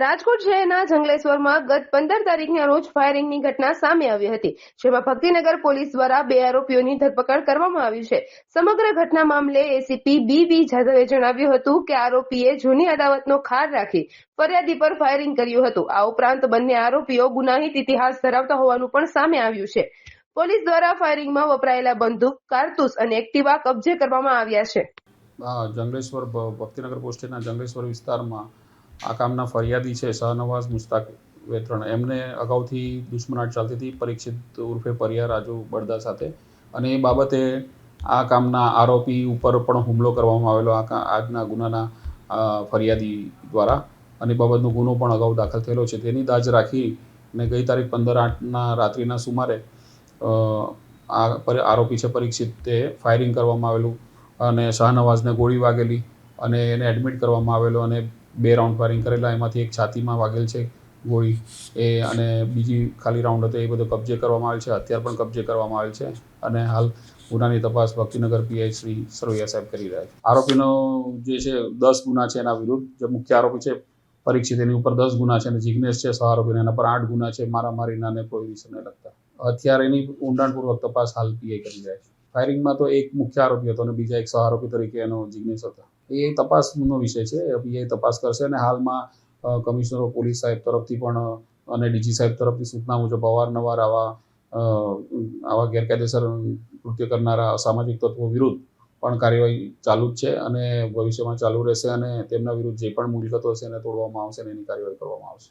રાજકોટ શહેરના જંગલેશ્વરમાં ગત પંદર તારીખના રોજ ફાયરિંગની ઘટના સામે આવી હતી, જેમાં ભક્તિનગર પોલીસ દ્વારા બે આરોપીઓની ધરપકડ કરવામાં આવી છે. સમગ્ર ઘટના મામલે એસીપી બી વી જાધવે જણાવ્યું હતું કે આરોપીએ જૂની અદાવતનો ખાર રાખી ફરિયાદી પર ફાયરિંગ કર્યું હતું. આ ઉપરાંત બંને આરોપીઓ ગુનાહિત ઇતિહાસ ધરાવતા હોવાનું પણ સામે આવ્યું છે. પોલીસ દ્વારા ફાયરિંગમાં વપરાયેલા બંદૂક, કારતૂસ અને એક્ટિવા કબજે કરવામાં આવ્યા છે. જંગલેશ્વર ભક્તિનગર પોસ્ટેના જંગલેશ્વર વિસ્તારમાં આ કામના ફરિયાદી છે શાહનવાઝ મુસ્તાક વેતરણ. એમને અગાઉથી દુશ્મનાટ ચાલતી હતી પરીક્ષિત ઉર્ફે પરિયા રાજુ બળદા સાથે. અને એ બાબતે આ કામના આરોપી ઉપર પણ હુમલો કરવામાં આવેલો આ આજના ગુનાના ફરિયાદી દ્વારા. અને બાબતનો ગુનો પણ અગાઉ દાખલ થયેલો છે. તેની દાજ રાખી ને ગઈ તારીખ પંદર આઠના રાત્રિના સુમારે આ આરોપી છે પરીક્ષિત. તે ફાયરિંગ કરવામાં આવેલું અને શાહનવાઝને ગોળી વાગેલી અને એને એડમિટ કરવામાં આવેલો અને બે રાઉન્ડ ફાયરિંગ કરેલા, એમાંથી એક છાતીમાં વાગેલ છે ગોળી. એ અને બીજી ખાલી રાઉન્ડ હતો, એ બધો કબજે કરવામાં આવેલ છે હથિયાર પણ કબજે કરવામાં આવેલ છે અને હાલ ગુનાની તપાસ ભક્તિનગર પીઆઈ શ્રી સરવૈયા સાહેબ કરી રહ્યા છે. આરોપીનો જે છે, દસ ગુના છે એના વિરુદ્ધ. જે મુખ્ય આરોપી છે, પરીક્ષિત એની ઉપર દસ ગુના છે અને જિગ્નેશ છે, સહ આરોપીને એના પર આઠ ગુના છે મારામારીના અને પ્રોહિબિશનને લગતા અત્યારે એની ઊંડાણપૂર્વક તપાસ હાલ પીઆઈ કરી રહ્યા છે. ફાયરિંગમાં તો એક મુખ્ય આરોપી હતો અને બીજા એક સહ આરોપી તરીકે એનો જિગ્નેશ હતો. એ તપાસનો વિષય છે. પીઆઈ તપાસ કરશે અને હાલમાં કમિશનરો પોલીસ સાહેબ તરફથી પણ, અને ડીજી સાહેબ તરફથી સૂચના મુજબ અવારનવાર આવા આવા ગેરકાયદેસર કૃત્ય કરનારા અસામાજિક તત્વો વિરુદ્ધ પણ કાર્યવાહી ચાલુ જ છે અને ભવિષ્યમાં ચાલુ રહેશે અને તેમના વિરુદ્ધ જે પણ મિલકતો હશે એને તોડવામાં આવશે અને એની કાર્યવાહી કરવામાં આવશે.